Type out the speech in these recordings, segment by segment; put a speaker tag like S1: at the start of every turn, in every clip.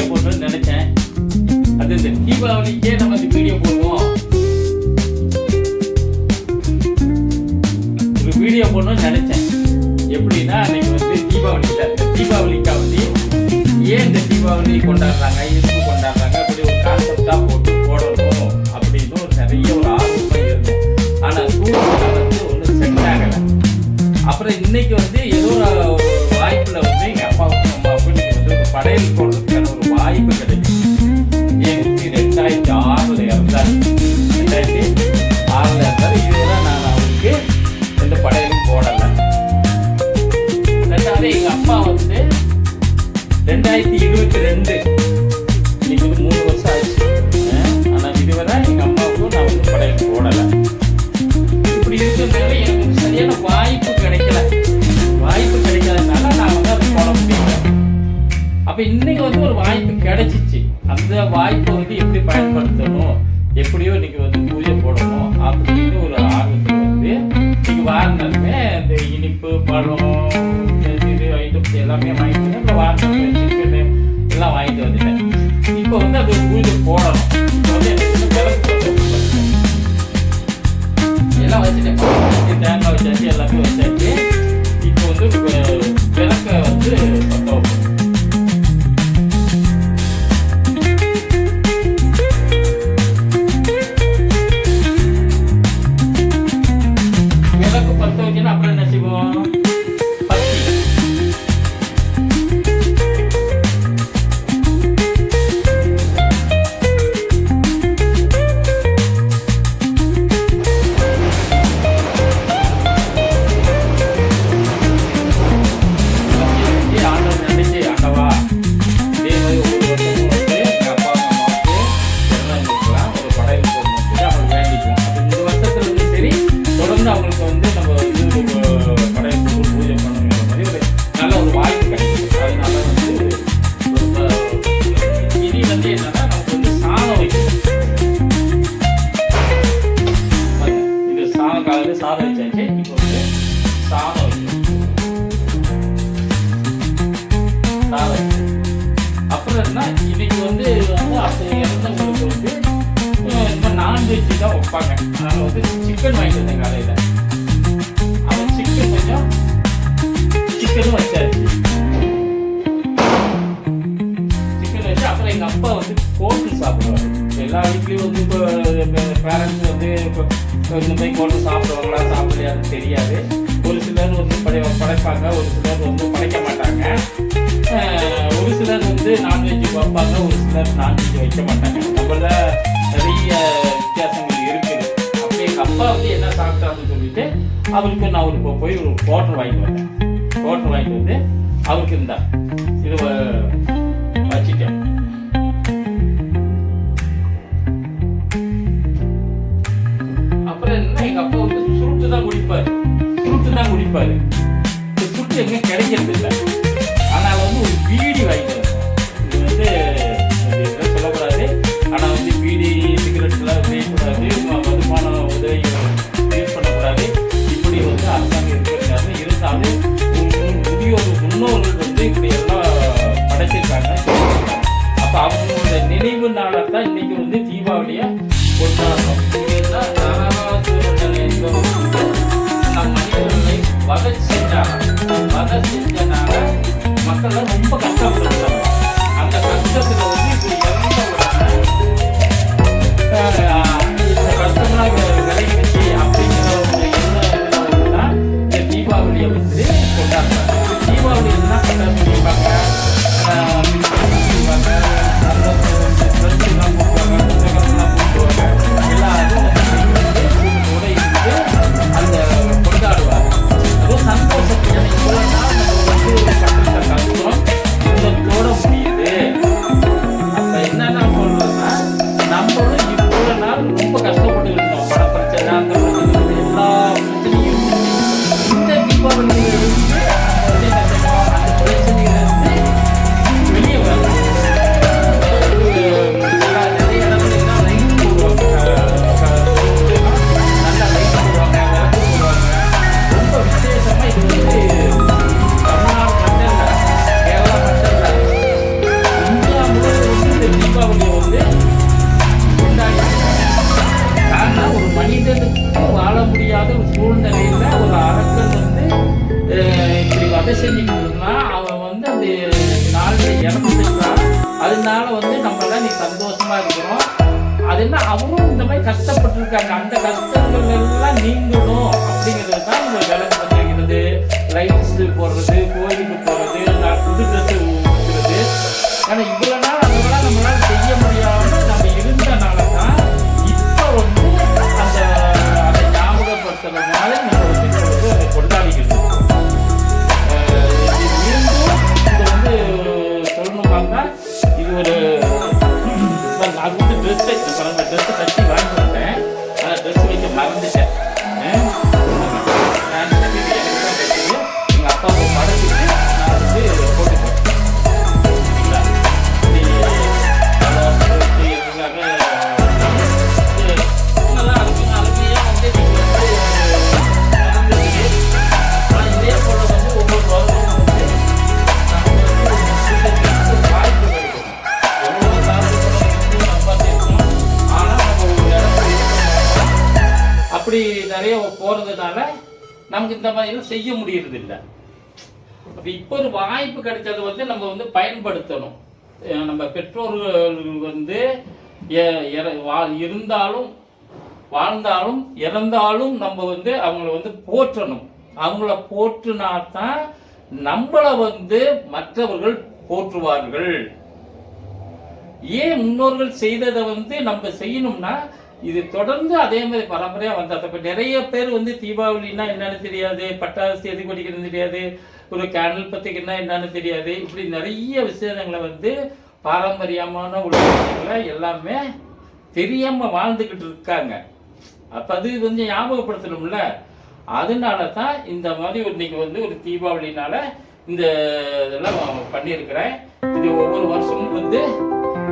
S1: Video போடுறேன்னு நினைச்சேன். அது இந்த தீபாவளிக்கே நம்ம இந்த வீடியோ போடுவோம். வீடியோ போடணும்னு நினைச்சேன். எப்படின்னா அன்னைக்கு வந்து தீபாவளி இல்லை தீபாவளிக்காவது ஏன் இந்த தீபாவளி கொண்டாடுறாங்க எதுக்கு கொண்டாடுறாங்க அப்படி ஒரு கான்செப்டாக போட்டு போடணும் அப்படின்னு ஒரு நிறைய ஒரு ஆர்வமாக இருந்தேன் ஆனால் சூழ்நிலை வந்து ஒன்றும் செட் ஆகலை. அப்புறம் இன்னைக்கு வந்து ஏதோ ஒரு வாய்ப்பில் வந்து எங்கள் அப்பா அம்மாவுக்கும் நீங்கள் வந்து படையல் போடணும் Amigo Trendy. நான்வெஜ் தான் வைப்பாங்க அதனால் வந்து சிக்கன் வாங்கிட்டு வந்தேன் காலையில் அவன் சிக்கன் கொஞ்சம் சிக்கனும் வச்சாரு சிக்கன் வச்சு அப்புறம் எங்கள் அப்பா வந்து கோட்டு சாப்பிடுவாரு எல்லா வீட்லேயும் வந்து இப்போ பேரண்ட்ஸ் வந்து இப்போ இந்த மாதிரி கோட்டு சாப்பிடுவாங்களா சாப்பிடலையான்னு தெரியாது ஒரு சிலர் வந்து படை படைப்பாங்க ஒரு சிலர் வந்து படைக்க மாட்டாங்க ஒரு சிலர் வந்து நான்வெஜ் வைப்பாங்க ஒரு சிலர் நான்வெஜ் வைக்க மாட்டாங்க நம்மள நிறைய அப்பா வந்து என்ன சாப்பிட்டாருன்னு சொல்லிட்டு அவருக்கு நான் ஒரு இப்போ போய் ஒரு கோட்டர் வாங்கி வந்தேன். கோட்டர் வாங்கிட்டு வந்து அவருக்கு இருந்தா இது வச்சுட்டேன். அப்புறம் என்ன? எங்க அப்பா வந்து சுருட்டு தான் குடிப்பாரு. சுருட்டு தான் குடிப்பாரு. சுருட்டு எங்க கிடைக்கிறது இல்லை நாளில் இறந்துட்டா அதனால வந்து நம்மளாம் நீ சந்தோஷமாக இருக்கிறோம். அது என்ன? அவரும் இந்த மாதிரி கஷ்டப்பட்டிருக்காங்க. அந்த கஷ்டங்கள் எல்லாம் நீங்கணும் அப்படிங்கிறது தான் இந்த விளக்கு வந்துருக்கிறது லைட்ஸு போடுறது கோயிலுக்கு போகிறது புது ட்ரெஸ்ஸு ஆனால் இவ்வளோ நிறைய போகிறதுனால நமக்கு இந்த மாதிரி செய்ய முடியறதில்லை. அப்போ இப்போ ஒரு வாய்ப்பு கிடைச்சது வந்து நம்ம வந்து பயன்படுத்தணும். நம்ம பெற்றோர்கள் வந்து இருந்தாலும் வாழ்ந்தாலும் இறந்தாலும் நம்ம வந்து அவங்கள வந்து போற்றணும். அவங்கள போற்றுனா தான் நம்மளை வந்து மற்றவர்கள் போற்றுவார்கள். ஏன் முன்னோர்கள் செய்ததை வந்து நம்ம செய்யணும்னா இது தொடர்ந்து அதே மாதிரி பரம்பரையாக வந்தால் இப்போ நிறைய பேர் வந்து தீபாவளின்னா என்னன்னு தெரியாது பட்டாசு எது பிடிக்கிறது தெரியாது ஒரு கேனல் பற்றிக்குன்னா என்னன்னு தெரியாது. இப்படி நிறைய விஷயங்களை வந்து பாரம்பரியமான உலகங்களை எல்லாமே தெரியாமல் வாழ்ந்துக்கிட்டு இருக்காங்க. அப்போ அது கொஞ்சம் ஞாபகப்படுத்தணும்ல? அதனால தான் இந்த மாதிரி இன்னைக்கு வந்து ஒரு தீபாவளினால இந்த இதெல்லாம் பண்ணியிருக்கிறேன். இது ஒவ்வொரு வருஷமும் வந்து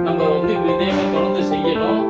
S1: நம்ம வந்து இதே தொடர்ந்து செய்யணும்.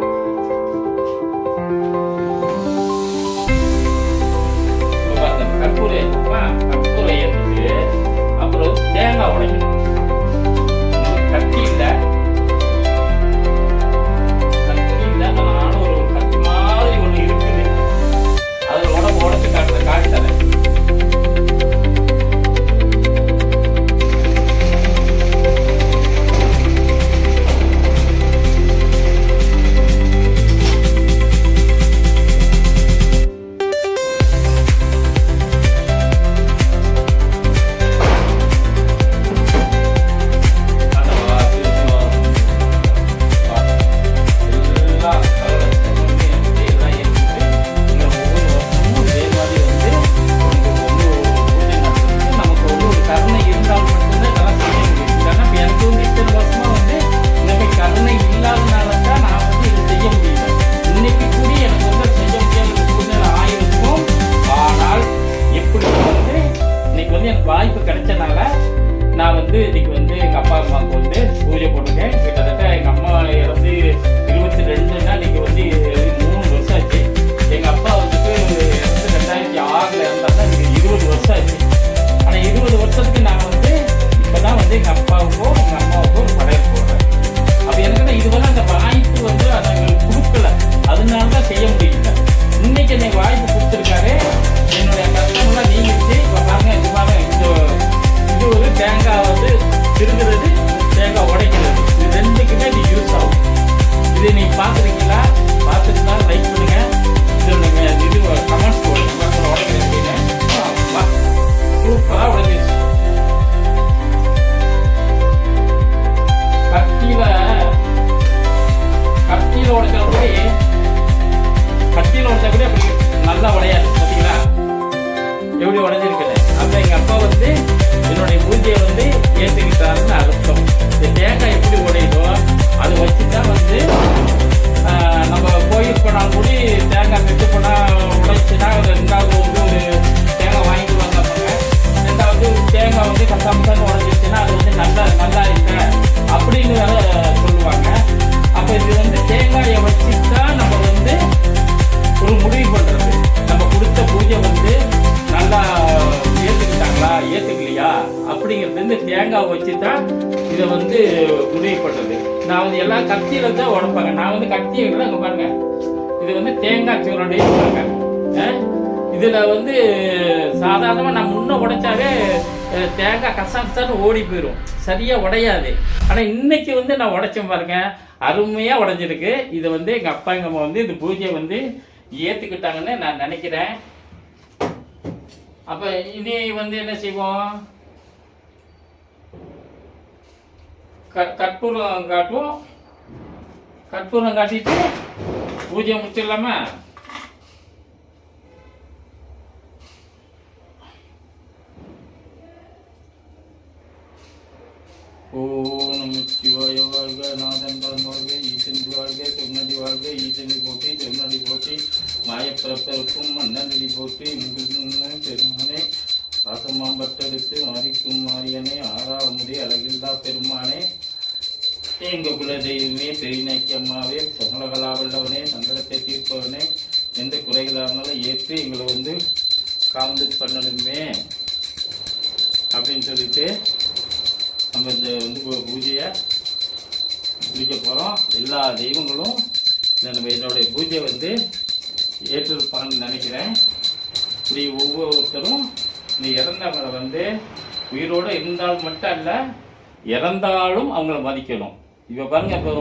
S1: இதில் வந்து சாதாரணமாக நம்ம இன்னும் உடைச்சாவே தேங்காய் கசான்னு ஓடி போயிடும் சரியாக உடையாது. ஆனால் இன்றைக்கி வந்து நான் உடைச்சேன் பாருங்க. அருமையாக உடஞ்சிருக்கு. இதை வந்து எங்கள் அப்பா எங்கள் அம்மா வந்து இந்த பூஜையை வந்து ஏற்றுக்கிட்டாங்கன்னு நான் நினைக்கிறேன். அப்போ இனி வந்து என்ன செய்வோம்? க கற்பூரம் காட்டுவோம். கற்பூரம் காட்டிட்டு பூஜையை முடிச்சிடலாமா? எங்கள் குல தெய்வமே பெரியநாய்க்கு அம்மாவே சகலகலா வல்லவனே சங்கடத்தை தீர்ப்பவனே எந்த குறைகளானாலும் ஏற்று எங்களை வந்து காந்து பண்ணணுமே அப்படின்னு சொல்லிட்டு நம்ம இந்த வந்து பூஜையை முடிக்க போகிறோம் எல்லா தெய்வங்களும் இந்த நம்ம என்னுடைய பூஜையை வந்து ஏற்றிருப்பாங்கன்னு நினைக்கிறேன். இப்படி ஒவ்வொருத்தரும் இந்த இறந்தவங்களை வந்து உயிரோடு இருந்தால் மட்டும் அல்ல இறந்தாலும் அவங்கள மதிக்கணும். இப்போ பாருங்க இப்போ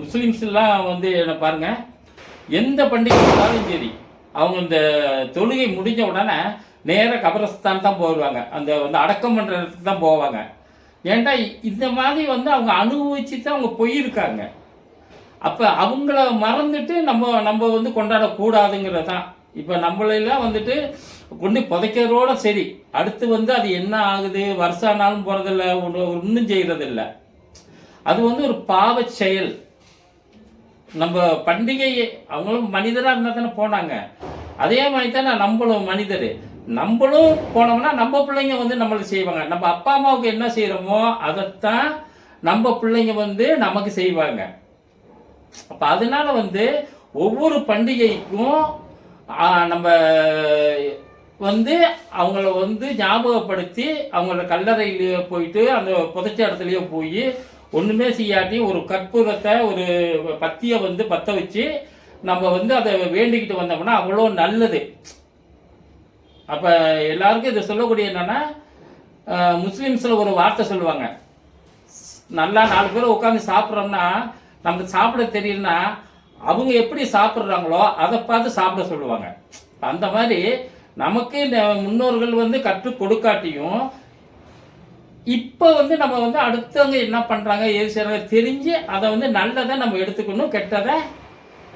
S1: முஸ்லீம்ஸ்லாம் வந்து என்ன பாருங்க எந்த பண்டிகை இருந்தாலும் சரி அவங்க இந்த தொழுகை முடிஞ்ச உடனே நேராக கபரஸ்தான் தான் போடுவாங்க அந்த வந்து அடக்கம் பண்ணுற இடத்துக்கு தான் போவாங்க. ஏன்டா இந்த மாதிரி வந்து அவங்க அனுபவிச்சு தான் அவங்க போயிருக்காங்க. அப்போ அவங்கள மறந்துட்டு நம்ம நம்ம வந்து கொண்டாடக்கூடாதுங்கிறது தான் இப்போ நம்மளெல்லாம் வந்துட்டு கொண்டு புதைக்கிறதோட சரி அடுத்து வந்து அது என்ன ஆகுது வருஷம் ஆனாலும் போகிறதில்ல ஒன்றும் செய்கிறதில்ல அது வந்து ஒரு பாவச் செயல். நம்ம பண்டிகையை அவங்களும் மனிதராக இருந்தால் தானே போனாங்க. அதே மாதிரி தானே நம்மளும் மனிதர். நம்மளும் போனோம்னா நம்ம பிள்ளைங்க வந்து நம்மளுக்கு செய்வாங்க. நம்ம அப்பா அம்மாவுக்கு என்ன செய்கிறோமோ அதைத்தான் நம்ம பிள்ளைங்க வந்து நமக்கு செய்வாங்க. அப்போ அதனால வந்து ஒவ்வொரு பண்டிகைக்கும் நம்ம வந்து அவங்கள வந்து ஞாபகப்படுத்தி அவங்கள கல்லறையிலேயே போயிட்டு அந்த புதைச்ச இடத்துலையோ போய் ஒன்றுமே செய்யாட்டி ஒரு கற்பூரத்தை ஒரு பத்தியை வந்து பற்ற வச்சு நம்ம வந்து அதை வேண்டிக்கிட்டு வந்தோம்னா அவ்வளோ நல்லது. அப்போ எல்லாருக்கும் இதை சொல்லக்கூடிய என்னென்னா முஸ்லீம்ஸில் ஒரு வார்த்தை சொல்லுவாங்க. நல்லா நாலு பேர் உட்காந்து சாப்பிட்றோம்னா நமக்கு சாப்பிட தெரியலனா அவங்க எப்படி சாப்பிட்றாங்களோ அதை பார்த்து சாப்பிட சொல்லுவாங்க. அந்த மாதிரி நமக்கு இந்த முன்னோர்கள் வந்து கற்றுக் கொடுக்காட்டியும் இப்போ வந்து நம்ம வந்து அடுத்தவங்க என்ன பண்ணுறாங்க ஏது செய்கிறாங்க தெரிஞ்சு அதை வந்து நல்லதை நம்ம எடுத்துக்கணும் கெட்டதை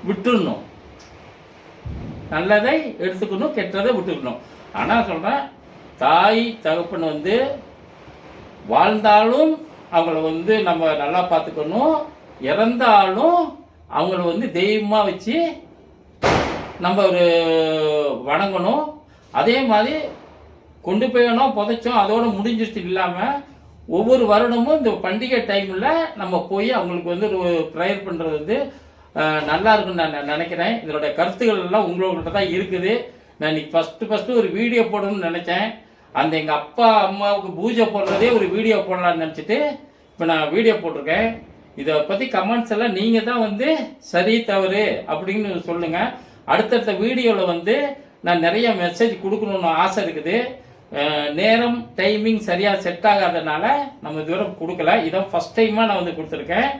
S1: விட்டுடணும் நல்லதை எடுத்துக்கணும் கெட்டதை விட்டுக்கணும். ஆனால் சொல்கிறேன் தாய் தகப்பன் வந்து வாழ்ந்தாலும் அவங்கள வந்து நம்ம நல்லா பார்த்துக்கணும். இறந்தாலும் அவங்கள வந்து தெய்வமாக வச்சு நம்ம ஒரு வணங்கணும். அதே மாதிரி கொண்டு போயணும் புதைச்சோம் அதோட முடிஞ்சிருச்சு இல்லாமல் ஒவ்வொரு வருடமும் இந்த பண்டிகை டைமில் நம்ம போய் அவங்களுக்கு வந்து ஒரு ப்ரேயர் பண்ணுறது வந்து நல்லா இருக்குன்னு நான் நினைக்கிறேன். இதனுடைய கருத்துக்கள் எல்லாம் உங்களோட தான் இருக்குது. நான் இன்னைக்கு ஃபஸ்ட்டு ஃபஸ்ட்டு ஒரு வீடியோ போடணும்னு நினச்சேன். அந்த எங்கள் அப்பா அம்மாவுக்கு பூஜை போடுறதே ஒரு வீடியோ போடலாம்னு நினச்சிட்டு இப்போ நான் வீடியோ போட்டிருக்கேன். இதை பற்றி கமெண்ட்ஸ் எல்லாம் நீங்கள் தான் வந்து சரி தவறு அப்படின்னு சொல்லுங்கள் அடுத்தடுத்த வீடியோவில் வந்து நான் நிறைய மெசேஜ் கொடுக்கணும்னு ஆசை இருக்குது. நேரம் டைமிங் சரியாக செட் ஆகாதனால நம்ம தூரம் கொடுக்கல. இதான் ஃபஸ்ட் டைமாக நான் வந்து கொடுத்துருக்கேன்.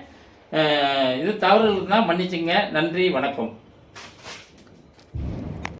S1: இது தவறு இருந்தால் மன்னிச்சுங்க. நன்றி வணக்கம்.